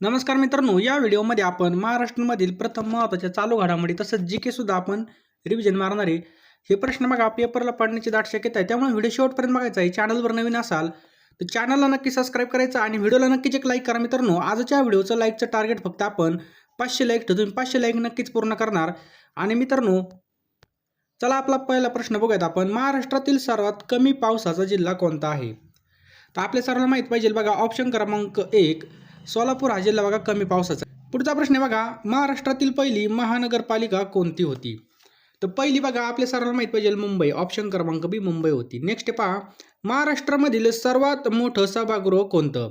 नमस्कार मित्रांनो या व्हिडिओमध्ये आपण महाराष्ट्रामधील प्रथम महत्त्वाच्या चालू घडामोडी तसंच जी के सुद्धा आपण रिव्हिजन मारणारे हे प्रश्न बघा पेपरला पडण्याची दाट शक्यता आहे त्यामुळे व्हिडिओ शेवटपर्यंत बघायचा आहे. चॅनलवर नवीन असाल तर चॅनलला नक्की सबस्क्राईब करायचं आणि व्हिडिओला नक्कीच एक लाईक करा मित्रांनो. आजच्या व्हिडिओचं लाईकचं टार्गेट फक्त आपण पाचशे लाईक ठेवून पाचशे लाईक नक्कीच पूर्ण करणार. आणि मित्रांनो चला आपला पहिला प्रश्न बघूयात आपण. महाराष्ट्रातील सर्वात कमी पावसाचा जिल्हा कोणता आहे? तर आपल्या सर्वांना माहीत पाहिजे बघा ऑप्शन क्रमांक एक सोलापूर हा जिल्हा बघा कमी पावसाचा. पुढचा प्रश्न आहे बघा महाराष्ट्रातील पहिली महानगरपालिका कोणती होती? तर पहिली बघा आपल्या सर्वांना माहीत पाहिजे मुंबई. ऑप्शन क्रमांक बी मुंबई होती. नेक्स्ट पहा महाराष्ट्रामधील सर्वात मोठं सभागृह कोणतं?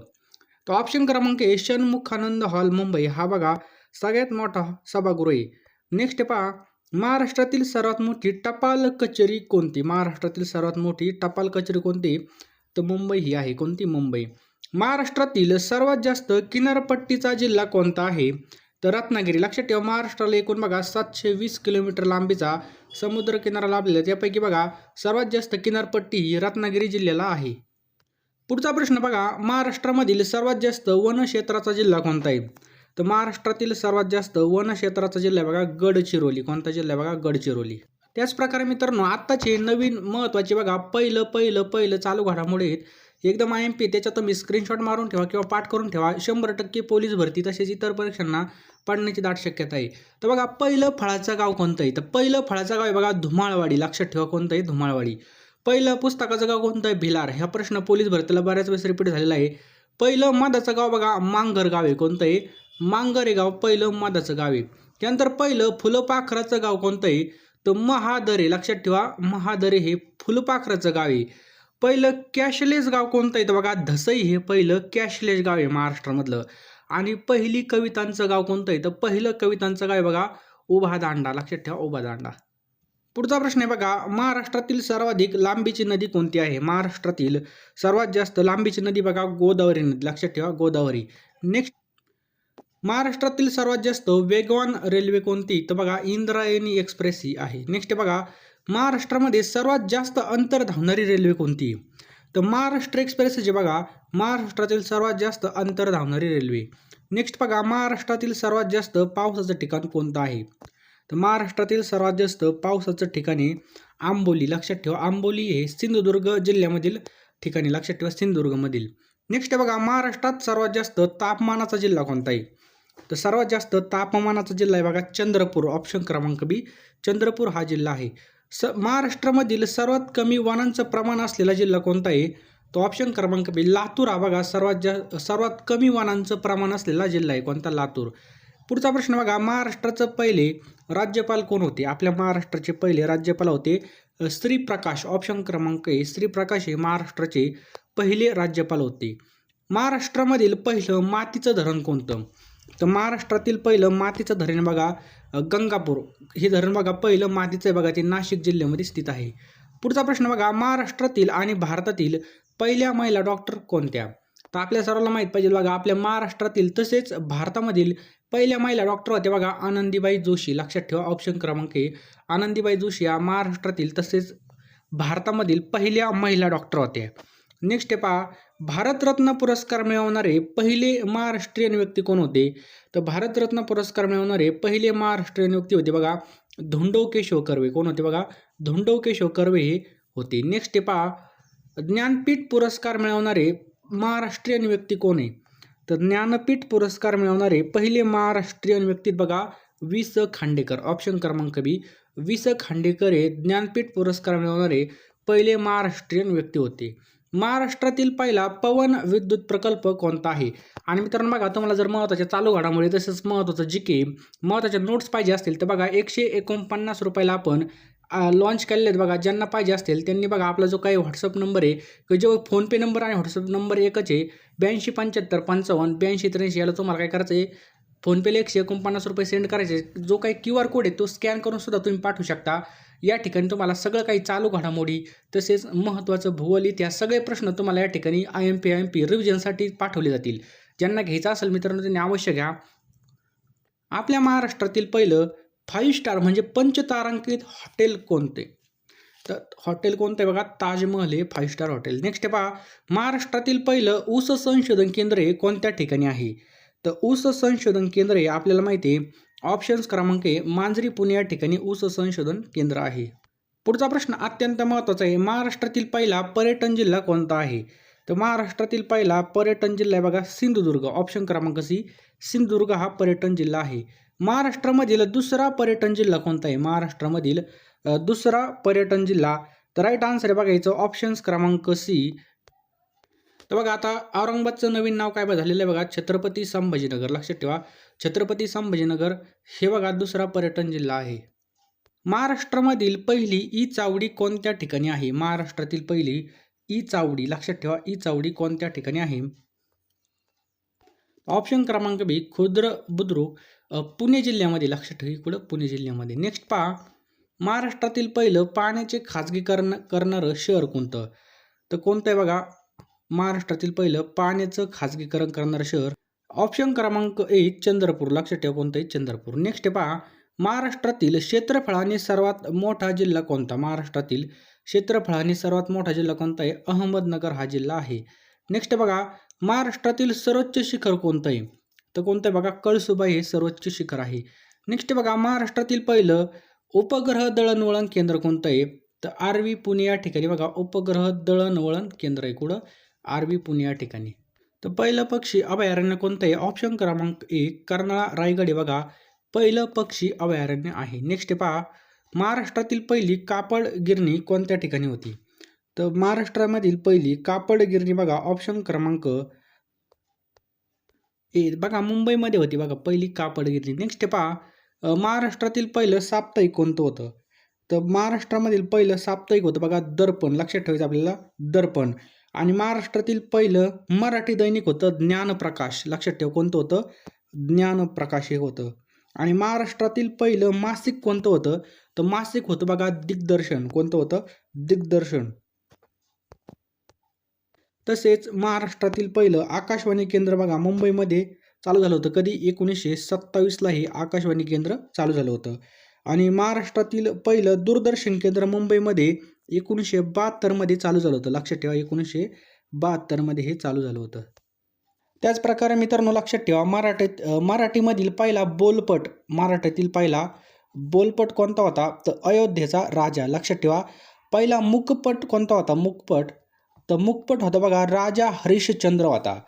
तर ऑप्शन क्रमांक ए षणमुखानंद हॉल मुंबई. हा बघा सगळ्यात मोठा सभागृह आहे. नेक्स्ट पहा महाराष्ट्रातील सर्वात मोठी टपाल कचेरी कोणती? महाराष्ट्रातील सर्वात मोठी टपाल कचेरी कोणती? तर मुंबई ही आहे. कोणती? मुंबई. महाराष्ट्रातील सर्वात जास्त किनारपट्टीचा जिल्हा कोणता आहे? तर रत्नागिरी. लक्षात ठेवा महाराष्ट्राला एकूण बघा सातशे वीस किलोमीटर लांबीचा समुद्र किनारा लाभलेला आहे. त्यापैकी बघा सर्वात जास्त किनारपट्टी ही रत्नागिरी जिल्ह्याला आहे. पुढचा प्रश्न बघा महाराष्ट्रामधील सर्वात जास्त वनक्षेत्राचा जिल्हा कोणता आहे? तर महाराष्ट्रातील सर्वात जास्त वनक्षेत्राचा जिल्हा बघा गडचिरोली. कोणता जिल्हा बघा? गडचिरोली. त्याच प्रकारे मित्रांनो आत्ताचे नवीन महत्त्वाचे बघा पहिलं पहिलं पहिलं चालू घडामोडीत एकदम आय एम पी त्याच्यात तुम्ही स्क्रीनशॉट मारून ठेवा किंवा पाठ करून ठेवा. शंभर टक्के पोलीस भरती तसेच इतर परीक्षांना पडण्याची दाट शक्यता आहे. तर बघा पहिलं फळाचं गाव कोणतं आहे? तर पहिलं फळाचं गाव आहे बघा धुमाळवाडी. लक्षात ठेवा कोणतं आहे? धुमाळवाडी. पहिलं पुस्तकाचं गाव कोणतं आहे? भिलार. हा प्रश्न पोलीस भरतीला बऱ्याच वेळेस रिपीट झालेला आहे. पहिलं मधाचं गाव बघा मांगर गाव आहे. कोणतं आहे? मांगर हे गाव पहिलं मधाचं गाव आहे. त्यानंतर पहिलं फुलपाखराचं गाव कोणतं आहे? तर महादरे. लक्षात ठेवा महादरे हे फुलपाखराचं गाव आहे. पहिलं कॅशलेस गाव कोणतं आहे? तर बघा धसई हे पहिलं कॅशलेस गाव आहे महाराष्ट्रामधलं. आणि पहिली कवितांचं गाव कोणतं आहे? तर पहिलं कवितांचं गाव आहे बघा उभा दांडा. लक्षात ठेवा उभा दांडा. पुढचा प्रश्न आहे बघा महाराष्ट्रातील सर्वाधिक लांबीची नदी कोणती आहे? महाराष्ट्रातील सर्वात जास्त लांबीची नदी बघा गोदावरी नदी. लक्षात ठेवा गोदावरी. नेक्स्ट महाराष्ट्रातील सर्वात जास्त वेगवान रेल्वे कोणती? तर बघा इंद्रायणी एक्सप्रेस ही आहे. नेक्स्ट बघा महाराष्ट्रामध्ये सर्वात जास्त अंतर धावणारी रेल्वे कोणती? तर महाराष्ट्र एक्सप्रेस जे बघा महाराष्ट्रातील सर्वात जास्त अंतर धावणारी रेल्वे. नेक्स्ट बघा महाराष्ट्रातील सर्वात जास्त पावसाचं ठिकाण कोणतं आहे? तर महाराष्ट्रातील सर्वात जास्त पावसाचं ठिकाणी आंबोली. लक्षात ठेवा आंबोली हे सिंधुदुर्ग जिल्ह्यामधील ठिकाणी लक्षात ठेवा सिंधुदुर्गमधील. नेक्स्ट बघा महाराष्ट्रात सर्वात जास्त तापमानाचा जिल्हा कोणता आहे? तर सर्वात जास्त तापमानाचा जिल्हा आहे बघा चंद्रपूर. ऑप्शन क्रमांक बी चंद्रपूर हा जिल्हा आहे. स महाराष्ट्रामधील सर्वात कमी वनांचं प्रमाण असलेला जिल्हा कोणता आहे? तो ऑप्शन क्रमांक बी लातूर हा बघा. सर्वात जा सर्वात कमी वनांचं प्रमाण असलेला जिल्हा आहे कोणता? लातूर. पुढचा प्रश्न बघा. महाराष्ट्राचं पहिले राज्यपाल कोण होते? आपल्या महाराष्ट्राचे पहिले राज्यपाल होते श्रीप्रकाश. ऑप्शन क्रमांक ए श्रीप्रकाश हे महाराष्ट्राचे पहिले राज्यपाल होते. महाराष्ट्रामधील पहिलं मातीचं धरण कोणतं? तर महाराष्ट्रातील पहिलं मातीचं धरण बघा गंगापूर. हे धरण बघा पहिलं मातीचं आहे बघा ते नाशिक जिल्ह्यामध्ये स्थित आहे. पुढचा प्रश्न बघा महाराष्ट्रातील आणि भारतातील पहिल्या महिला डॉक्टर कोणत्या? तर आपल्या सर्वांना माहीत पाहिजे बघा आपल्या महाराष्ट्रातील तसेच भारतामधील पहिल्या महिला डॉक्टर होत्या बघा आनंदीबाई जोशी. लक्षात ठेवा ऑप्शन क्रमांक ए. आनंदीबाई जोशी या महाराष्ट्रातील तसेच भारतामधील पहिल्या महिला डॉक्टर होत्या. नेक्स्ट पहा भारतरत्न पुरस्कार मिळवणारे पहिले महाराष्ट्रीयन व्यक्ती कोण होते? तर भारतरत्न पुरस्कार मिळवणारे पहिले महाराष्ट्रीयन व्यक्ती होते बघा धोंडो केशव कर्वे कोण होते बघा? धोंडो केशव कर्वे हे होते. नेक्स्ट पहा. ज्ञानपीठ पुरस्कार मिळवणारे महाराष्ट्रीयन व्यक्ती कोण आहे? तर ज्ञानपीठ पुरस्कार मिळवणारे पहिले महाराष्ट्रीयन व्यक्ती बघा वि स खांडेकर. ऑप्शन क्रमांक बी. वि स खांडेकर हे ज्ञानपीठ पुरस्कार मिळवणारे पहिले महाराष्ट्रीयन व्यक्ती होते. महाराष्ट्रातील पहिला पवन विद्युत प्रकल्प कोणता आहे? आणि मित्रांनो बघा तुम्हाला जर महत्त्वाच्या चालू घडामोडी तसंच महत्त्वाचं जी के महत्त्वाच्या नोट्स पाहिजे असतील तर बघा एकशे एकोणपन्नास रुपयाला आपण लॉन्च केलेले आहेत बघा ज्यांना पाहिजे असतील त्यांनी बघा आपला जो काही व्हॉट्सअप नंबर आहे की जो फोनपे नंबर आणि व्हॉट्सअप नंबर एकच आहे ब्याऐंशी पंच्याहत्तर पंचावन्न ब्याऐंशी त्र्याऐंशी याला तुम्हाला काय करायचं आहे फोनपेला एकशे एकोणपन्नास रुपये सेंड करायचे. जो काही क्यू आर कोड आहे तो स्कॅन करून सुद्धा तुम्ही पाठवू शकता. या ठिकाणी तुम्हाला सगळं काही चालू घडामोडी तसेच महत्त्वाचं भूगोल इतिहास सगळे प्रश्न तुम्हाला या ठिकाणी I M P I M P रिव्हिजनसाठी पाठवले जातील. ज्यांना घ्यायचं असेल मित्रांनो त्यांनी अवश्य घ्या. आपल्या महाराष्ट्रातील पहिलं फाईव्ह स्टार म्हणजे पंचतारांकित हॉटेल कोणते? तर हॉटेल कोणतं आहे बघा? ताजमहल हे फाईव्ह स्टार हॉटेल. नेक्स्ट पहा महाराष्ट्रातील पहिलं ऊस संशोधन केंद्र हे कोणत्या ठिकाणी आहे? तर ऊस संशोधन केंद्र हे आपल्याला माहिती आहे. ऑप्शन्स क्रमांक आहे मांजरी पुणे या ठिकाणी ऊस संशोधन केंद्र आहे. पुढचा प्रश्न अत्यंत महत्त्वाचा आहे. महाराष्ट्रातील पहिला पर्यटन जिल्हा कोणता आहे? तर महाराष्ट्रातील पहिला पर्यटन जिल्हा आहे बघा सिंधुदुर्ग. ऑप्शन क्रमांक सी सिंधुदुर्ग हा पर्यटन जिल्हा आहे. महाराष्ट्रामधील दुसरा पर्यटन जिल्हा कोणता आहे? महाराष्ट्रामधील दुसरा पर्यटन जिल्हा. तर राईट आन्सर आहे ऑप्शन्स क्रमांक सी तर बघा आता औरंगाबादचं नवीन नाव काय झालेलं आहे बघा छत्रपती संभाजीनगर. लक्षात ठेवा छत्रपती संभाजीनगर हे बघा दुसरा पर्यटन जिल्हा आहे. महाराष्ट्रामधील पहिली ई चावडी कोणत्या ठिकाणी आहे? महाराष्ट्रातील पहिली ई चावडी लक्षात ठेवा ई चावडी कोणत्या ठिकाणी आहे? ऑप्शन क्रमांक बी खुद्र बुद्रुक पुणे जिल्ह्यामध्ये लक्षात ठेवा इकडं पुणे जिल्ह्यामध्ये. नेक्स्ट पहा महाराष्ट्रातील पहिलं पाण्याचे खाजगीकरण करणारं शहर कोणतं? तर कोणतं आहे बघा महाराष्ट्रातील पहिलं पाण्याचं खाजगीकरण करणारं शहर. ऑप्शन क्रमांक एक चंद्रपूर. लक्षात ठेवा कोणतं आहे चंद्रपूर. नेक्स्ट पहा. महाराष्ट्रातील क्षेत्रफळाने सर्वात मोठा जिल्हा कोणता? महाराष्ट्रातील क्षेत्रफळाने सर्वात मोठा जिल्हा कोणता आहे? अहमदनगर हा जिल्हा आहे. नेक्स्ट बघा. महाराष्ट्रातील सर्वोच्च शिखर कोणतं आहे तर कोणतं आहे बघा? कळसुबाई हे सर्वोच्च शिखर आहे. नेक्स्ट बघा. महाराष्ट्रातील पहिलं उपग्रह दळणवळण केंद्र कोणतं आहे तर आरवी पुणे या ठिकाणी बघा. उपग्रह दळणवळण केंद्र आहे कुठं? आरवी पुणे या ठिकाणी. तर पहिलं पक्षी अभयारण्य कोणतं आहे ऑप्शन क्रमांक एक कर्नाळा रायगड. हे बघा पहिलं पक्षी अभयारण्य आहे. नेक्स्ट पहा महाराष्ट्रातील पहिली कापड गिरणी कोणत्या ठिकाणी होती? तर महाराष्ट्रामधील पहिली कापड गिरणी बघा ऑप्शन क्रमांक ए बघा मुंबईमध्ये होती बघा पहिली कापड गिरणी नेक्स्ट पहा महाराष्ट्रातील पहिलं साप्ताहिक कोणतं होतं? तर महाराष्ट्रामधील पहिलं साप्ताहिक होतं बघा दर्पण. लक्षात ठेवायचं आपल्याला दर्पण. आणि महाराष्ट्रातील पहिलं मराठी दैनिक होतं ज्ञानप्रकाश. लक्षात ठेव कोणतं होतं? ज्ञानप्रकाश हे होतं. आणि महाराष्ट्रातील पहिलं मासिक कोणतं होतं? तर मासिक होतं बघा दिग्दर्शन. कोणतं होतं? दिग्दर्शन. तसेच महाराष्ट्रातील पहिलं आकाशवाणी केंद्र बघा मुंबईमध्ये चालू झालं होतं. कधी? एकोणीसशे सत्तावीसला हे आकाशवाणी केंद्र चालू झालं होतं. आणि महाराष्ट्रातील पहिलं दूरदर्शन केंद्र मुंबईमध्ये एकोणीसशे बहात्तरमध्ये चालू झालं होतं. लक्षात ठेवा एकोणीसशे बहात्तरमध्ये हे चालू झालं होतं. त्याचप्रकारे मित्रांनो लक्षात ठेवा मराठीत मराठीमधील पहिला बोलपट मराठीतील पहिला बोलपट कोणता होता? तर अयोध्येचा राजा. लक्षात ठेवा पहिला मुकपट कोणता होता? मुकपट तर मुकपट होता बघा राजा हरिश्चंद्र होता.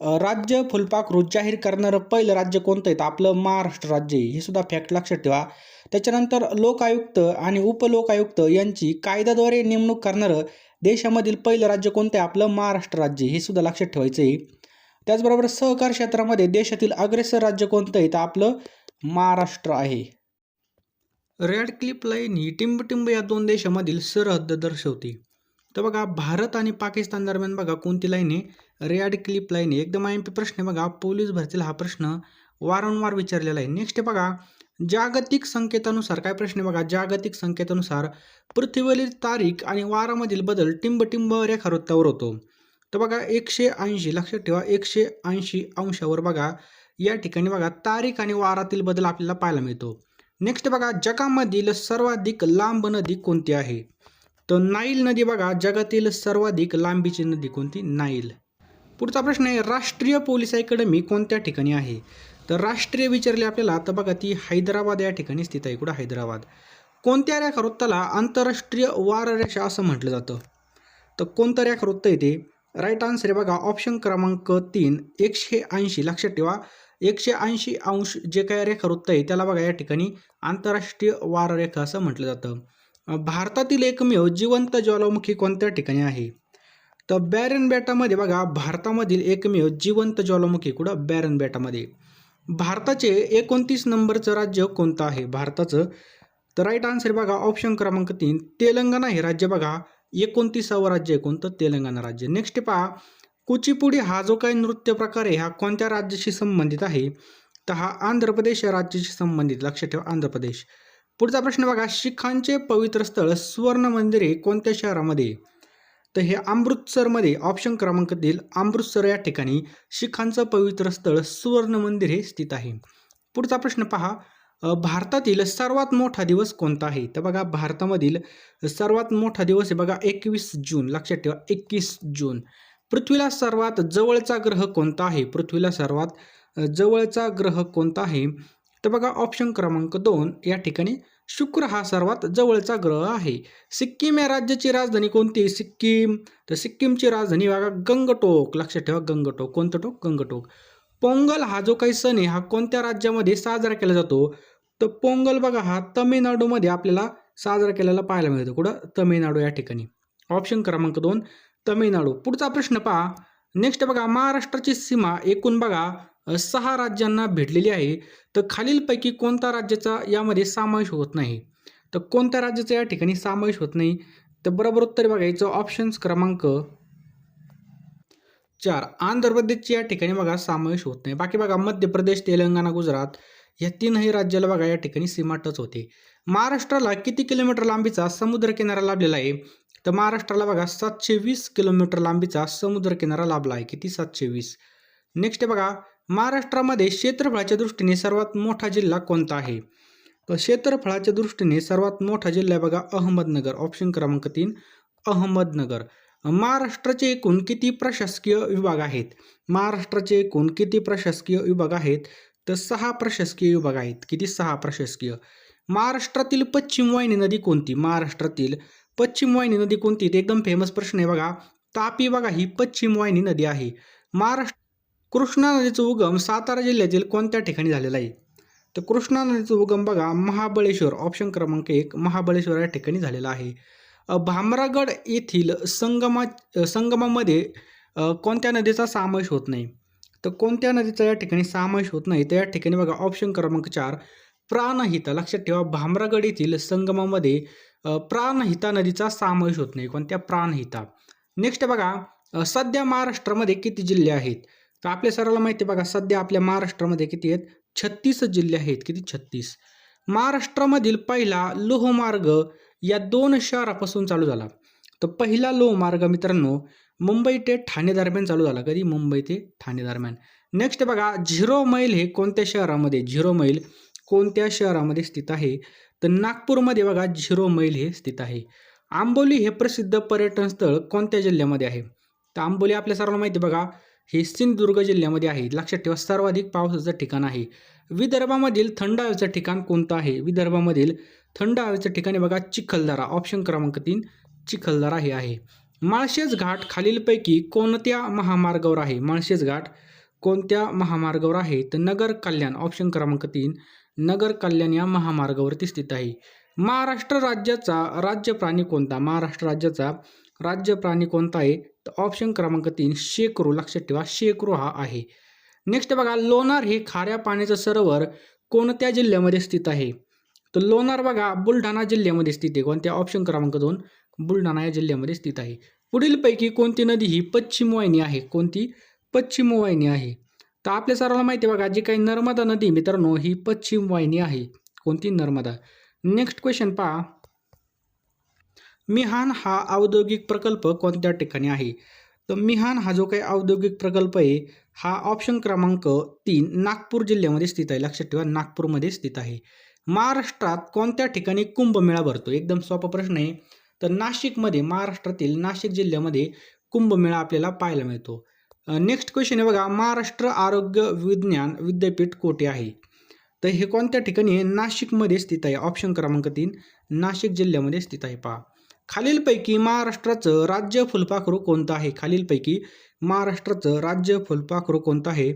राज्य फुलपाखरू जाहीर करणारं पहिलं राज्य कोणतं आहे? तर आपलं महाराष्ट्र राज्य आहे. हे सुद्धा फॅक्ट लक्षात ठेवा. त्याच्यानंतर लोकायुक्त आणि उपलोकायुक्त यांची कायद्याद्वारे नेमणूक करणारं देशामधील पहिलं राज्य कोणतं आहे? आपलं महाराष्ट्र राज्य. हे सुद्धा लक्षात ठेवायचं आहे त्याचबरोबर सहकार क्षेत्रामध्ये देशातील अग्रेसर राज्य कोणतं आहे? तर आपलं महाराष्ट्र आहे. रेड क्लिप लाईन ही टिंबटिंब या दोन देशामधील सरहद्द दर्शवते. तर बघा भारत आणि पाकिस्तान दरम्यान बघा कोणती लाईन आहे? रेड क्लिप लाईन आहे. एकदम आय एम पी प्रश्न आहे बघा. पोलीस भरतील हा प्रश्न. वारंवार विचारलेला आहे. नेक्स्ट बघा. जागतिक संकेतानुसार काय प्रश्न बघा? जागतिक संकेतानुसार पृथ्वीवरील तारीख आणि वारामधील बदल टिंबटिंब रेखावृत्तावर होतो. तर बघा एकशे ऐंशी लक्षात ठेवा एकशे ऐंशी अंशावर बघा या ठिकाणी बघा तारीख आणि वारातील बदल आपल्याला पाहायला मिळतो. नेक्स्ट बघा जगामधील सर्वाधिक लांब नदी कोणती आहे? तर नाईल नदी बघा जगातील सर्वाधिक लांबीची नदी कोणती? नाईल. पुढचा प्रश्न आहे राष्ट्रीय पोलीस अकॅडमी कोणत्या ठिकाणी आहे? तर राष्ट्रीय विचारले आपल्याला तर बघा ती हैदराबाद या ठिकाणी स्थित आहे. कुठं? हैदराबाद. कोणत्या रेखावृत्ताला आंतरराष्ट्रीय वाररेषा असं म्हटलं जातं? तर कोणतं रेखावृत्त आहे ते? राईट आन्सर आहे बघा ऑप्शन क्रमांक तीन एकशे ऐंशी. लक्षात ठेवा एकशे ऐंशी अंश जे काय रेखावृत्त आहे त्याला बघा या ठिकाणी आंतरराष्ट्रीय वाररेखा असं म्हटलं जातं. भारतातील एकमेव जिवंत ज्वालामुखी कोणत्या ठिकाणी आहे? तर बॅरन बेटामध्ये बघा भारतामधील एकमेव जिवंत ज्वालामुखी कुठं? बॅरन बेटामध्ये भारताचे एकोणतीस नंबरचं राज्य कोणतं आहे? भारताचं तर राईट आन्सर बघा ऑप्शन क्रमांक तीन तेलंगणा हे राज्य बघा एकोणतीसावं राज्य आहे कोणतं? तेलंगणा राज्य. नेक्स्ट पहा कुचिपुडी हा जो काही नृत्य प्रकार आहे हा कोणत्या राज्याशी संबंधित आहे? तर हा आंध्र प्रदेश या राज्याशी संबंधित. लक्षात ठेवा आंध्र प्रदेश. पुढचा प्रश्न बघा शिखांचे पवित्र स्थळ सुवर्ण हे कोणत्या शहरामध्ये आहे? तर हे अमृतसरमध्ये ऑप्शन क्रमांक देईल. अमृतसर या ठिकाणी शिखांचं पवित्र स्थळ सुवर्ण मंदिर हे स्थित आहे. पुढचा प्रश्न पहा. भारतातील सर्वात मोठा दिवस कोणता आहे? तर बघा भारतामधील सर्वात मोठा दिवस आहे बघा एकवीस जून. लक्षात ठेवा एकवीस जून. पृथ्वीला सर्वात जवळचा ग्रह कोणता आहे? पृथ्वीला सर्वात जवळचा ग्रह कोणता आहे? तर बघा ऑप्शन क्रमांक दोन या ठिकाणी शुक्र हा सर्वात जवळचा ग्रह आहे. सिक्कीम या राज्याची राजधानी कोणती? सिक्कीम. तर सिक्कीमची राजधानी बघा गंगटोक. लक्षात ठेवा गंगटोक. कोणतं टोक? गंगटोक. पोंगल हा जो काही सण आहे हा कोणत्या राज्यामध्ये साजरा केला जातो? तर पोंगल बघा हा तमिळनाडूमध्ये आपल्याला साजरा केलेला पाहायला मिळतो. कुठं? तमिळनाडू या ठिकाणी. ऑप्शन क्रमांक दोन तमिळनाडू. पुढचा प्रश्न पहा. नेक्स्ट बघा महाराष्ट्राची सीमा एकूण बघा सहा राज्यांना भेटलेली आहे. तर खालीलपैकी कोणता राज्याचा यामध्ये समावेश होत नाही? तर कोणत्या राज्याचा या ठिकाणी समावेश होत नाही? तर बरोबर उत्तर बघायचं ऑप्शन्स क्रमांक चार. आंध्र प्रदेशची या ठिकाणी बघा समावेश होत नाही. बाकी बघा मध्य प्रदेश तेलंगणा गुजरात या तीनही राज्याला बघा या ठिकाणी सीमा टच होते. महाराष्ट्राला किती किलोमीटर लांबीचा समुद्र किनारा लाभलेला आहे? तर महाराष्ट्राला बघा सातशे वीस किलोमीटर लांबीचा समुद्र किनारा लाभला आहे. किती? सातशे वीस. नेक्स्ट बघा महाराष्ट्रामध्ये क्षेत्रफळाच्या दृष्टीने सर्वात मोठा जिल्हा कोणता आहे? तर क्षेत्रफळाच्या दृष्टीने सर्वात मोठा जिल्हा आहे बघा अहमदनगर. ऑप्शन क्रमांक तीन अहमदनगर. महाराष्ट्राचे एकूण किती प्रशासकीय विभाग आहेत? महाराष्ट्राचे एकूण किती प्रशासकीय विभाग आहेत? तर सहा प्रशासकीय विभाग आहेत. किती? सहा प्रशासकीय. महाराष्ट्रातील पश्चिम वाहिनी नदी कोणती? महाराष्ट्रातील पश्चिम वाहिनी नदी कोणती? ते एकदम फेमस प्रश्न आहे बघा. तापी बघा ही पश्चिम वाहिनी नदी आहे. महाराष्ट्र कृष्णा नदीचा उगम सातारा जिल्ह्यातील कोणत्या ठिकाणी झालेला आहे? तर कृष्णा नदीचा उगम बघा महाबळेश्वर ऑप्शन क्रमांक एक महाबळेश्वर या ठिकाणी झालेला आहे. भामरागड येथील संगमा संगमामध्ये कोणत्या नदीचा समावेश होत नाही? तर कोणत्या नदीचा या ठिकाणी समावेश होत नाही? तर या ठिकाणी बघा ऑप्शन क्रमांक चार प्राणहिता. लक्षात ठेवा भामरागड येथील संगमामध्ये प्राणहिता नदीचा समावेश होत नाही. कोणत्या? प्राणहिता. नेक्स्ट बघा सध्या महाराष्ट्रामध्ये किती जिल्हे आहेत? तर आपल्या सर्वांना माहिती आहे बघा सध्या आपल्या महाराष्ट्रामध्ये किती आहेत? छत्तीस जिल्हे आहेत. किती? छत्तीस. महाराष्ट्रामधील पहिला लोहमार्ग या दोन शहरापासून चालू झाला. तर पहिला लोहमार्ग मित्रांनो मुंबई ते ठाणे दरम्यान चालू झाला. कधी? मुंबई ते ठाणे दरम्यान. नेक्स्ट बघा झिरो मैल हे कोणत्या शहरामध्ये? झिरो मैल कोणत्या शहरामध्ये स्थित आहे? तर नागपूरमध्ये बघा झिरो मैल हे स्थित आहे. आंबोली हे प्रसिद्ध पर्यटन स्थळ कोणत्या जिल्ह्यामध्ये आहे? तर आंबोली आपल्या सर्वांना माहिती आहे बघा हे सिंधुदुर्ग जिल्ह्यामध्ये आहे. लक्षात ठेवा सर्वाधिक पावसाचं ठिकाण आहे. विदर्भामधील थंड हवेचं ठिकाण कोणतं आहे? विदर्भामधील थंड हवेचं ठिकाण आहे बघा चिखलदरा. ऑप्शन क्रमांक तीन चिखलदरा हे आहे. माळशेज घाट खालीलपैकी कोणत्या महामार्गावर आहे? माळशेज घाट कोणत्या महामार्गावर आहे? तर नगर कल्याण ऑप्शन क्रमांक तीन नगर कल्याण या महामार्गावरती स्थित आहे. महाराष्ट्र राज्याचा राज्य प्राणी कोणता? महाराष्ट्र राज्याचा राज्य प्राणी कोणता आहे? तर ऑप्शन क्रमांक तीन शेकरू. लक्षात ठेवा शेकरू हा आहे. नेक्स्ट बघा लोणार हे खाऱ्या पाण्याचं सरोवर कोणत्या जिल्ह्यामध्ये स्थित आहे? तर लोणार बघा बुलढाणा जिल्ह्यामध्ये स्थित आहे. कोणत्या? ऑप्शन क्रमांक दोन बुलढाणा या जिल्ह्यामध्ये स्थित आहे. पुढीलपैकी कोणती नदी ही पश्चिम वाहिनी आहे? कोणती? पश्चिम वाहिनी आहे. तर आपल्या सर्वांना माहिती आहे बघा जी काही नर्मदा नदी मित्रांनो ही पश्चिम वाहिनी आहे. कोणती? नर्मदा. नेक्स्ट क्वेश्चन पहा. मिहान हा औद्योगिक प्रकल्प कोणत्या ठिकाणी आहे? तर मिहान हा जो काही औद्योगिक प्रकल्प आहे हा ऑप्शन क्रमांक तीन नागपूर जिल्ह्यामध्ये स्थित आहे. लक्षात ठेवा नागपूरमध्ये स्थित आहे. महाराष्ट्रात कोणत्या ठिकाणी कुंभमेळा भरतो एकदम सोपा प्रश्न आहे. तर नाशिकमध्ये महाराष्ट्रातील नाशिक जिल्ह्यामध्ये कुंभमेळा आपल्याला पाहायला मिळतो. नेक्स्ट क्वेश्चन आहे बघा. महाराष्ट्र आरोग्य विज्ञान विद्यापीठ कोठे आहे? तर हे कोणत्या ठिकाणी नाशिकमध्ये स्थित आहे. ऑप्शन क्रमांक तीन नाशिक जिल्ह्यामध्ये स्थित आहे. पहा. खालीलपैकी महाराष्ट्राचं राज्य फुलपाखरू कोणतं आहे? खालीलपैकी महाराष्ट्राचं राज्य फुलपाखरू कोणतं आहे?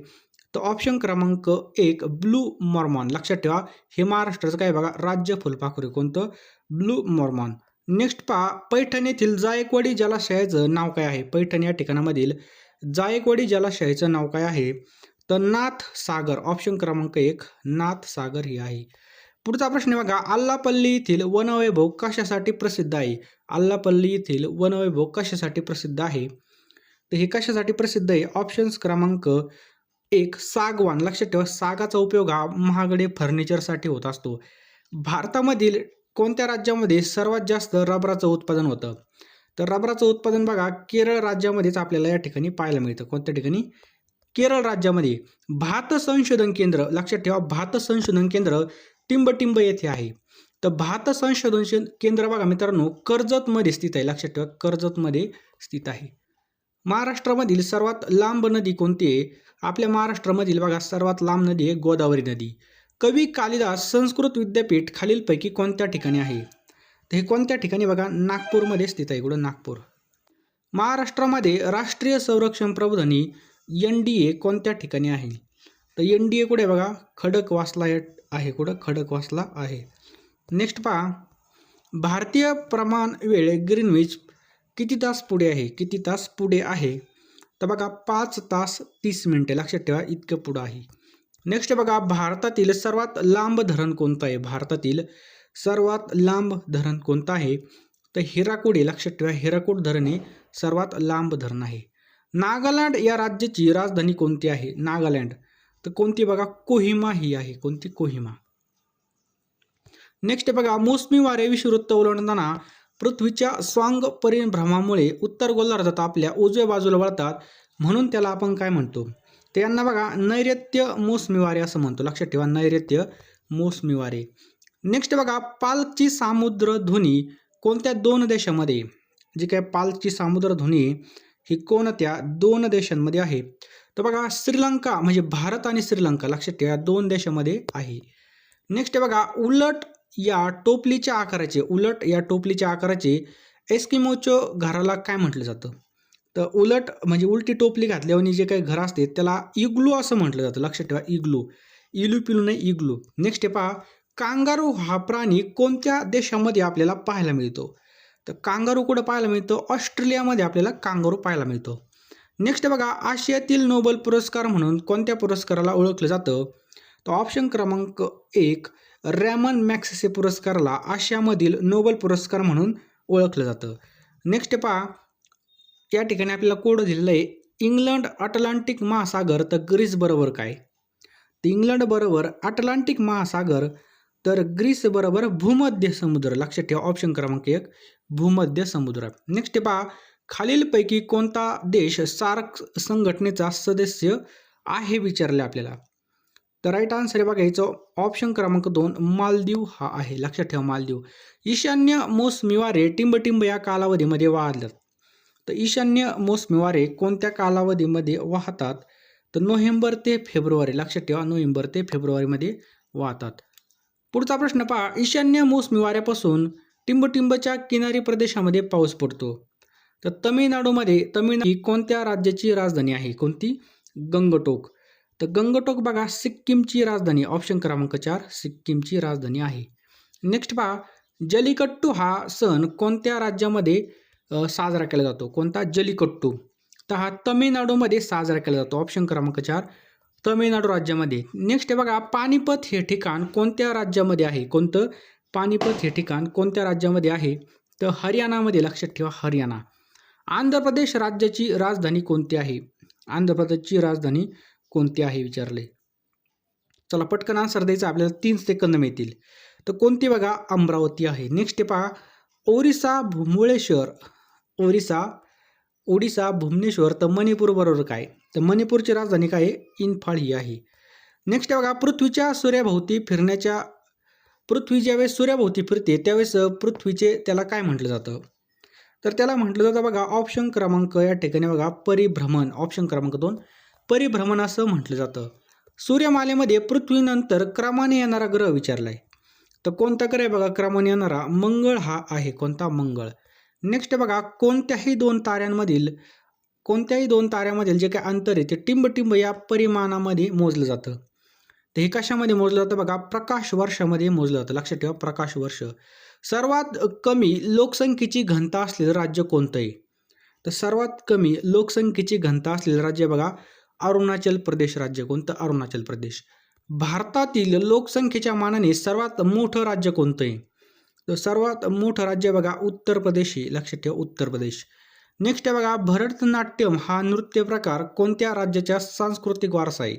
तर ऑप्शन क्रमांक एक ब्लू मॉर्मॉन. लक्षात ठेवा हे महाराष्ट्राचं काय बघा राज्य फुलपाखरू कोणतं? Blue Mormon. नेक्स्ट पहा पैठण येथील जायकवाडी जलाशयाचं नाव काय आहे? पैठण या ठिकाणामधील जायकवाडी जलाशयाचं नाव काय आहे? तर नाथ सागर ऑप्शन क्रमांक एक नाथ सागर हे आहे. पुढचा प्रश्न आहे बघा आल्लापल्ली येथील वनवैभव कशासाठी प्रसिद्ध आहे? आल्लापल्ली येथील वनवैभव कशासाठी प्रसिद्ध आहे? तर हे कशासाठी प्रसिद्ध आहे? ऑप्शन्स क्रमांक एक सागवान. लक्षात ठेवा सागाचा उपयोग हा महागडे फर्निचरसाठी होत असतो. भारतामधील कोणत्या राज्यामध्ये सर्वात जास्त रबराचं उत्पादन होतं? तर रबराचं उत्पादन बघा केरळ राज्यामध्येच आपल्याला या ठिकाणी पाहायला मिळतं. कोणत्या ठिकाणी? केरळ राज्यामध्ये. भात संशोधन केंद्र. लक्षात ठेवा भात संशोधन केंद्र टिंबटिंब येथे आहे. तर भात संशोधन केंद्र बघा मित्रांनो कर्जतमध्ये स्थित आहे. लक्षात ठेवा कर्जतमध्ये स्थित आहे. महाराष्ट्रामधील सर्वात लांब नदी कोणती आहे? आपल्या महाराष्ट्रामधील बघा सर्वात लांब नदी आहे गोदावरी नदी. कवी कालिदास संस्कृत विद्यापीठ खालीलपैकी कोणत्या ठिकाणी आहे? तर हे कोणत्या ठिकाणी बघा नागपूरमध्ये स्थित आहे. इकडं नागपूर. महाराष्ट्रामध्ये राष्ट्रीय संरक्षण प्रबोधनी एन डी ए कोणत्या ठिकाणी आहे? तर एन डी ए कुठे बघा? खडकवासला या- आहे. कुठं? खडकवासला आहे. नेक्स्ट पहा. भारतीय प्रमाण वेळ ग्रीनविच किती तास पुढे आहे? किती तास पुढे आहे? तर बघा पाच तास तीस मिनटे. लक्षात ठेवा इतकं पुढं आहे. नेक्स्ट बघा भारतातील सर्वात लांब धरण कोणतं आहे? भारतातील सर्वात लांब धरण कोणतं आहे? तर हिराकूड आहे. लक्षात ठेवा हिराकूड धरण हे सर्वात लांब धरण आहे. नागालँड या राज्याची राजधानी कोणती आहे? नागालँड. तर कोणती बघा कोहिमा ही आहे कोणती कोहिमा. नेक्स्ट बघा मोसमी वारे विषुववृत्त ओलांडताना पृथ्वीच्या स्वांग परिभ्रमामुळे उत्तर गोलार्धात आपल्या उजव्या बाजूला वळतात. म्हणून त्याला आपण काय म्हणतो? तर यांना बघा नैऋत्य मोसमी वारे असं म्हणतो. लक्षात ठेवा नैऋत्य मोसमी वारे. नेक्स्ट बघा पालची सामुद्र ध्वनी कोणत्या दोन देशामध्ये? जी काय पालची सामुद्र ध्वनी ही कोणत्या दोन देशांमध्ये आहे? तर बघा श्रीलंका म्हणजे भारत आणि श्रीलंका लक्षात ठेवा दोन देशामध्ये आहे. नेक्स्ट बघा उलट या टोपलीच्या आकाराचे उलट या टोपलीच्या आकाराचे एस्किमोच्या घराला काय म्हटलं जातं? तर उलट म्हणजे उलटी टोपली घातल्यावर जे काही घर असते त्याला इग्लू असं म्हटलं जातं लक्षात ठेवा इग्लू. इलू पिलू नाही इग्लू. नेक्स्ट आहे पहा कांगारू हा प्राणी कोणत्या देशामध्ये आपल्याला पाहायला मिळतो? तर कांगारू कुठं पाहायला मिळतो? ऑस्ट्रेलियामध्ये आपल्याला कांगारू पाहायला मिळतो. नेक्स्ट बघा आशियातील नोबेल पुरस्कार म्हणून कोणत्या पुरस्काराला ओळखलं जातं? तर ऑप्शन क्रमांक एक रॅमन मॅक्सेसे पुरस्काराला आशियामधील नोबेल पुरस्कार म्हणून ओळखलं जातं. नेक्स्ट पहा या ठिकाणी आपल्याला कोड दिलेलं आहे इंग्लंड अटलांटिक महासागर तर ग्रीस बरोबर काय? तर इंग्लंड बरोबर अटलांटिक महासागर तर ग्रीस बरोबर भूमध्य समुद्र. लक्षात ठेवा ऑप्शन क्रमांक एक भूमध्य समुद्र. नेक्स्ट पहा खालीलपैकी कोणता देश सार्क संघटनेचा सदस्य आहे विचारले आपल्याला? तर राईट आन्सर आहे बघायचं ऑप्शन क्रमांक दोन मालदीव हा आहे. लक्षात ठेवा मालदीव. ईशान्य मोसमी वारे टिंबटिंब या कालावधीमध्ये वाहतात तर ईशान्य मोसमी वारे कोणत्या कालावधीमध्ये वाहतात? तर नोव्हेंबर ते फेब्रुवारी लक्षात ठेवा नोव्हेंबर ते फेब्रुवारीमध्ये वाहतात. पुढचा प्रश्न पहा. ईशान्य मोसमी वाऱ्यापासून टिंबटिंबच्या किनारी प्रदेशामध्ये पाऊस पडतो. तर तमिळनाडूमध्ये तमिळनाडू ही कोणत्या राज्याची राजधानी आहे? कोणती? गंगटोक. तर गंगटोक बघा सिक्कीमची राजधानी ऑप्शन क्रमांक चार सिक्कीमची राजधानी आहे. नेक्स्ट पहा जलीकट्टू हा सण कोणत्या राज्यामध्ये साजरा केला जातो? कोणता? जलीकट्टू. तर हा तमिळनाडूमध्ये साजरा केला जातो ऑप्शन क्रमांक चार तमिळनाडू राज्यामध्ये. नेक्स्ट आहे बघा पानिपत हे ठिकाण कोणत्या राज्यामध्ये आहे? कोणतं? पानिपत हे ठिकाण कोणत्या राज्यामध्ये आहे? तर हरियाणामध्ये लक्षात ठेवा हरियाणा. आंध्र प्रदेश राज्याची राजधानी कोणती आहे? आंध्र प्रदेशची राजधानी कोणती आहे? विचारले. चला पटकन आन्सर द्यायचं आपल्याला तीन सेकंद मिळतील. तर कोणती बघा अमरावती आहे. नेक्स्ट पहा ओरिसा भुमळेश्वर ओरिसा ओडिसा भुवनेश्वर तर मणिपूर बरोबर काय? तर मणिपूरची राजधानी काय इन्फाळ ही आहे. नेक्स्ट बघा पृथ्वीच्या सूर्याभोवती फिरण्याच्या पृथ्वी ज्यावेळेस सूर्याभोवती फिरते त्यावेळेस पृथ्वीचे त्याला काय म्हटलं जातं? तर त्याला म्हटलं जातं बघा ऑप्शन क्रमांक या ठिकाणी बघा परिभ्रमण. ऑप्शन क्रमांक दोन परिभ्रमण असं म्हटलं जातं. सूर्यमालेमध्ये पृथ्वीनंतर क्रमाने येणारा ग्रह विचारला आहे तर कोणता ग्रह आहे बघा क्रमाने येणारा? मंगळ हा आहे कोणता? मंगळ. नेक्स्ट बघा कोणत्याही दोन ताऱ्यांमधील कोणत्याही दोन ताऱ्यामधील जे काय अंतर आहे ते टिंबटिंब या परिमाणामध्ये मोजलं जातं. तर हे कशामध्ये मोजलं जातं बघा प्रकाश वर्षामध्ये मोजलं जातं. लक्षात ठेवा प्रकाश वर्ष. सर्वात कमी लोकसंख्येची घनता असलेलं राज्य कोणतं आहे तर सर्वात कमी लोकसंख्येची घनता असलेलं राज्य बघा अरुणाचल प्रदेश राज्य. कोणतं? अरुणाचल प्रदेश. भारतातील लोकसंख्येच्या मानाने सर्वात मोठं राज्य कोणतं आहे तर सर्वात मोठं राज्य बघा उत्तर प्रदेश आहे. लक्षात ठेवा उत्तर प्रदेश. नेक्स्ट आहे बघा भरतनाट्यम हा नृत्य प्रकार कोणत्या राज्याच्या सांस्कृतिक वारसा आहे?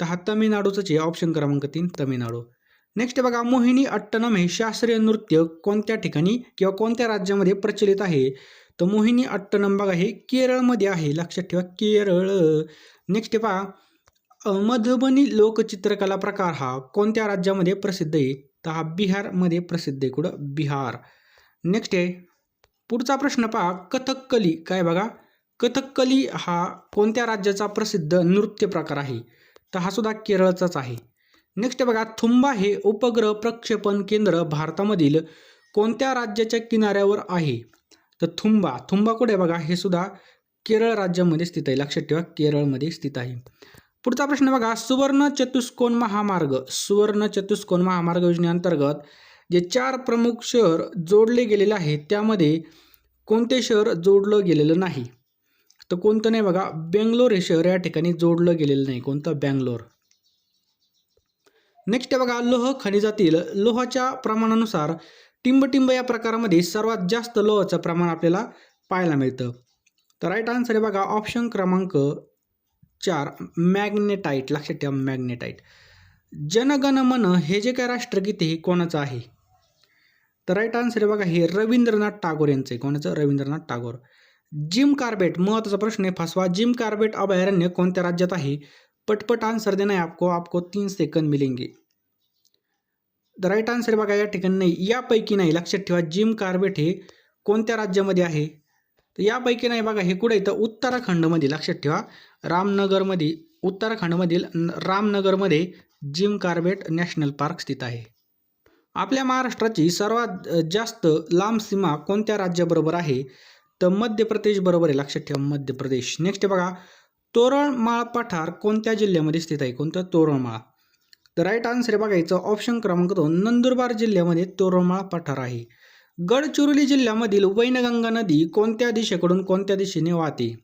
तर हा तमिळनाडूचं आहे ऑप्शन क्रमांक तीन तमिळनाडू. नेक्स्ट बघा मोहिनी अट्टनम हे शास्त्रीय नृत्य कोणत्या ठिकाणी किंवा कोणत्या राज्यामध्ये प्रचलित आहे? तर मोहिनी अट्टनम बघा हे केरळमध्ये आहे. लक्षात ठेवा केरळ. नेक्स्ट पहा मधुबनी लोकचित्रकला प्रकार हा कोणत्या राज्यामध्ये प्रसिद्ध आहे? तर हा बिहारमध्ये प्रसिद्ध आहे कुठं? बिहार. नेक्स्ट आहे पुढचा प्रश्न पहा कथकली काय बघा कथक्कली हा कोणत्या राज्याचा प्रसिद्ध नृत्य प्रकार आहे? तर हा सुद्धा केरळचाच आहे. नेक्स्ट बघा थुंबा हे उपग्रह प्रक्षेपण केंद्र भारतामधील कोणत्या राज्याच्या किनाऱ्यावर आहे? तर थुंबा थुंबा कुठे बघा? हे सुद्धा केरळ राज्यामध्ये स्थित आहे. लक्षात ठेवा केरळमध्ये स्थित आहे. पुढचा प्रश्न बघा सुवर्ण चतुष्कोन महामार्ग सुवर्ण चतुष्कोन महामार्ग योजनेअंतर्गत जे चार प्रमुख शहर जोडले गेलेले आहे त्यामध्ये कोणते शहर जोडलं गेलेलं नाही? तर कोणतं नाही बघा बेंगलोर हे शहर या ठिकाणी जोडलं गेलेलं नाही कोणतं? बँगलोर. नेक्स्ट बघा लोह खनिजातील लोहाच्या प्रमाणानुसार टिंबटिंब या प्रकारामध्ये सर्वात जास्त लोहाचं प्रमाण आपल्याला पाहायला मिळतं. तर राईट आन्सर आहे बघा ऑप्शन क्रमांक चार मॅग्नेटाईट लक्षात ठेवा मॅग्नेटाईट जनगण मन हे जे काय राष्ट्रगीत हे कोणाचं आहे? तर राईट आन्सर आहे बघा हे रवींद्रनाथ टागोर यांचं आहे. कोणाचं? रवींद्रनाथ टागोर. जिम कार्बेट महत्त्वाचा प्रश्न आहे फसवा. जिम कार्बेट अभयारण्य कोणत्या राज्यात आहे? पटपट आन्सर देना है आपको आपको तीन सेकंद मिलेंगे. द राईट आन्सर बघा या ठिकाणी नाही यापैकी नाही. लक्षात ठेवा जिम कार्बेट हे कोणत्या राज्यामध्ये आहे? तर यापैकी नाही बघा हे कुठे तर उत्तराखंडमध्ये लक्षात ठेवा. रामनगरमध्ये उत्तराखंडमधील न- रामनगरमध्ये जिम कार्बेट नॅशनल पार्क स्थित आहे. आपल्या महाराष्ट्राची सर्वात जास्त लांब सीमा कोणत्या राज्याबरोबर आहे? तर मध्य प्रदेश बरोबर आहे लक्षात ठेवा मध्य प्रदेश. नेक्स्ट बघा तोरणमाळ पठार कोणत्या जिल्ह्यामध्ये स्थित आहे? कोणतं? तोरणमाळ. तर राईट आन्सर आहे बघायचं ऑप्शन क्रमांक दोन नंदुरबार जिल्ह्यामध्ये तोरमाळ पठार आहे. गडचिरोली जिल्ह्यामधील वैनगंगा नदी कोणत्या दिशेकडून कोणत्या दिशेने वाहते?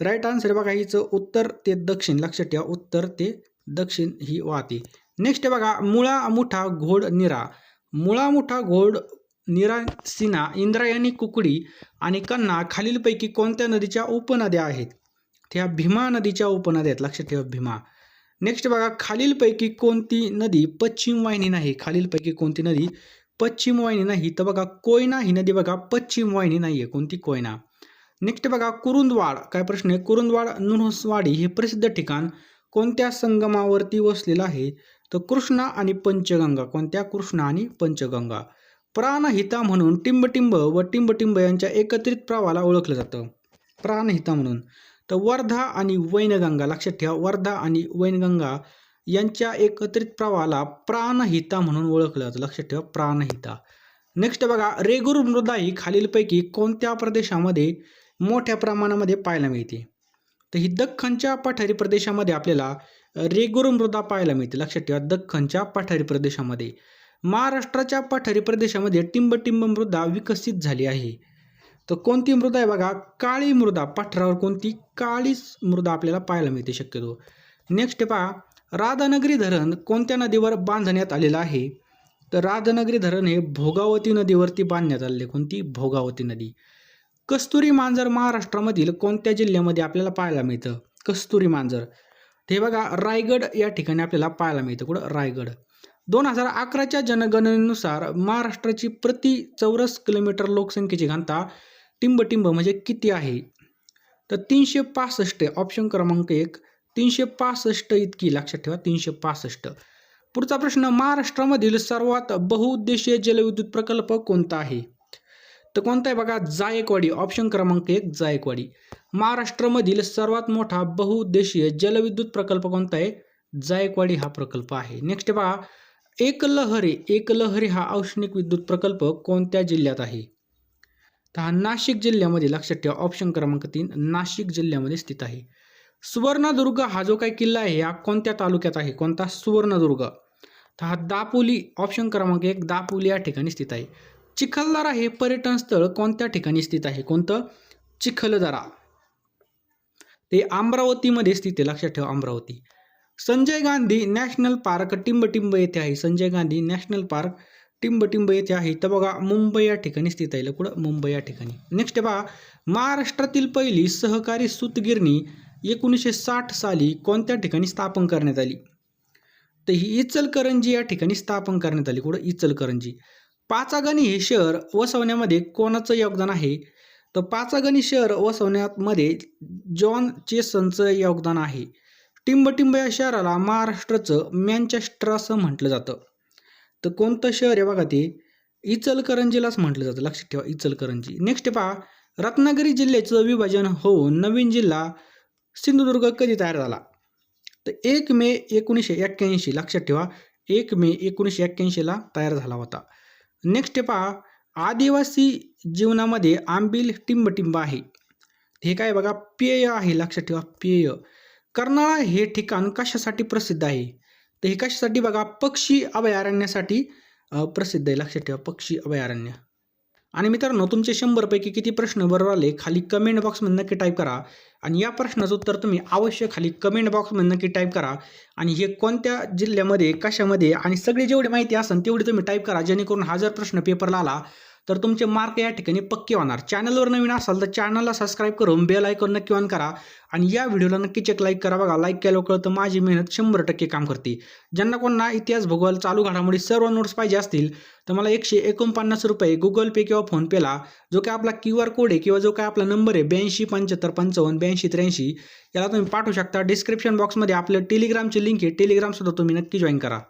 राईट आन्सर बघा हिचं उत्तर ते दक्षिण लक्षात ठेवा उत्तर ते दक्षिण ही वाहते. नेक्स्ट बघा मुळा मुठा घोड निरा. मुळा मुठा घोड निरा सिना इंद्रायणी कुकडी आणि कन्ना खालीलपैकी कोणत्या नदीच्या उपनद्या आहेत? त्या भीमा नदीच्या उपनद्या आहेत लक्षात ठेवा भीमा. नेक्स्ट बघा खालीलपैकी कोणती नदी पश्चिम वाहिनी नाही? खालीलपैकी कोणती नदी पश्चिम वाहिनी नाही? तर बघा कोयना ही नदी बघा पश्चिम वाहिनी नाही आहे कोणती कोयना? नेक्स्ट बघा कुरुंदवाड. काय प्रश्न आहे? कुरुंदवाड नुनसवाडी हे प्रसिद्ध ठिकाण कोणत्या संगमावरती वसलेलं आहे? तर कृष्णा आणि पंचगंगा. कोणत्या? कृष्णा आणि पंचगंगा. प्राणहिता म्हणून टिंबटिंब व टिंबटिंब यांच्या एकत्रित प्रवाहाला ओळखलं जातं. प्राणहिता म्हणून. तर वर्धा आणि वैनगंगा लक्षात ठेवा वर्धा आणि वैनगंगा यांच्या एकत्रित प्रवाहाला प्राणहिता म्हणून ओळखलं जातं. लक्षात ठेवा प्राणहिता. नेक्स्ट बघा रेगुर मृदा ही खालीलपैकी कोणत्या प्रदेशामध्ये मोठ्या प्रमाणामध्ये पाहायला मिळते? तर ही दख्खनच्या पठारी प्रदेशामध्ये आपल्याला रेगुर मृदा पाहायला मिळते. लक्षात ठेवा दख्खनच्या पठारी प्रदेशामध्ये. महाराष्ट्राच्या पठारी प्रदेशामध्ये टिंबटिंब मृदा विकसित झाली आहे. तर कोणती मृदा आहे बघा काळी मृदा पठारावर कोणती काळीच मृदा आपल्याला पाहायला मिळते शक्यतो. नेक्स्ट पहा राधानगरी धरण कोणत्या नदीवर बांधण्यात आलेलं आहे? तर राधानगरी धरण हे भोगावती नदीवरती बांधण्यात आलेले कोणती? भोगावती नदी. कस्तुरी मांजर महाराष्ट्रामधील कोणत्या जिल्ह्यामध्ये आपल्याला पाहायला मिळतं? कस्तुरी मांजर. हे बघा रायगड या ठिकाणी आपल्याला पाहायला मिळतं. कुठं? रायगड. दोन हजार अकराच्या जनगणनेनुसार महाराष्ट्राची प्रति चौरस किलोमीटर लोकसंख्येची घनता टिंबटिंब म्हणजे किती आहे? तर तीनशे पासष्ट ऑप्शन क्रमांक एक तीनशे पासष्ट इतकी लक्षात ठेवा तीनशे पासष्ट. पुढचा प्रश्न महाराष्ट्रामधील सर्वात बहुउद्देशीय जलविद्युत प्रकल्प कोणता आहे? तर कोणता आहे बघा जायकवाडी ऑप्शन क्रमांक एक जायकवाडी. महाराष्ट्रामधील सर्वात मोठा बहुउद्देशीय जलविद्युत प्रकल्प कोणता आहे? जायकवाडी हा प्रकल्प आहे. नेक्स्ट पहा एकलहरी एकलहरी हा औष्णिक विद्युत प्रकल्प कोणत्या जिल्ह्यात आहे? तर हा नाशिक जिल्ह्यामध्ये लक्षात ठेवा ऑप्शन क्रमांक तीन नाशिक जिल्ह्यामध्ये स्थित आहे. सुवर्णदुर्ग हा जो काही किल्ला आहे हा कोणत्या तालुक्यात आहे? कोणता? सुवर्णदुर्ग. तर हा दापोली ऑप्शन क्रमांक एक दापोली या ठिकाणी स्थित आहे. चिखलदरा हे पर्यटन स्थळ कोणत्या ठिकाणी स्थित आहे? कोणतं? चिखलदरा. ते अमरावतीमध्ये स्थित आहे लक्षात ठेवा अमरावती. संजय गांधी नॅशनल पार्क टिंबटिंब येथे आहे. संजय गांधी नॅशनल पार्क टिंबटिंब येथे आहे. तर बघा मुंबई या ठिकाणी स्थित आहे. कुठं मुंबई या ठिकाणी. नेक्स्ट बघा महाराष्ट्रातील पहिली सहकारी सूतगिरणी एकोणीसशे साठ साली कोणत्या ठिकाणी स्थापन करण्यात आली? तर ही इचलकरंजी या ठिकाणी स्थापन करण्यात आली. कुठं? इचलकरंजी. पाचागणी हे शहर वसवण्यामध्ये कोणाचं योगदान आहे? तर पाचागणी शहर वसवण्यामध्ये जॉन चेसनचं योगदान आहे. टिंबटिंब या शहराला महाराष्ट्राचं मॅनचेस्टर असं म्हटलं जातं. तर कोणतं शहर आहे बघा ते? इचलकरंजीलाच म्हटलं जातं. लक्षात ठेवा इचलकरंजी. नेक्स्ट पहा रत्नागिरी जिल्ह्याचं विभाजन होऊन नवीन जिल्हा सिंधुदुर्ग कधी तयार झाला? तर एक मे एकोणीसशे एक्क्याऐंशी लक्षात ठेवा एक मे एकोणीसशे एक्क्याऐंशीला तयार झाला होता. नेक्स्ट पहा आदिवासी जीवनामध्ये आंबील टिंबटिंब आहे. हे काय बघा पेय आहे लक्षात ठेवा पेय. कर्नाळा हे ठिकाण कशासाठी प्रसिद्ध आहे? तर हे कशासाठी बघा? पक्षी अभयारण्यासाठी प्रसिद्ध आहे. लक्षात ठेवा पक्षी अभयारण्य. आणि मित्रांनो तुमचे शंभरपैकी किती प्रश्न बरोबर आले खाली कमेंट बॉक्समध्ये नक्की टाईप करा. आणि या प्रश्नाचं उत्तर तुम्ही अवश्य खाली कमेंट बॉक्समध्ये नक्की टाईप करा. आणि हे कोणत्या जिल्ह्यामध्ये कशामध्ये आणि सगळी जेवढी माहिती असेल तेवढी तुम्ही टाईप करा. जेणेकरून हा जर प्रश्न पेपरला आला तर तुमचे मार्क या ठिकाणी पक्के होणार. चॅनलवर नवीन असाल तर चॅनलला सबस्क्राईब करून बेल आयकॉन नक्की ऑन करा. आणि या व्हिडिओला नक्की एक लाईक करा बघा. लाईक केलं कळतं माझी मेहनत शंभर टक्के काम करते. ज्यांना कोणा इतिहास भूगोल चालू घडामोडी सर्व नोट्स पाहिजे असतील तर मला एकशे एकोणपन्नास रुपये गुगल पे किंवा फोनपेला जो काय आपला क्यू आर कोड आहे किंवा जो काय आपला नंबर आहे ब्याऐंशी पंच्याहत्तर पंचावन्न ब्याऐंशी त्र्याऐंशी याला तुम्ही पाठवू शकता. डिस्क्रिप्शन बॉक्समध्ये आपलं टेलिग्रामची लिंक आहे. टेलिग्रामसुद्धा तुम्ही नक्की जॉईन करा.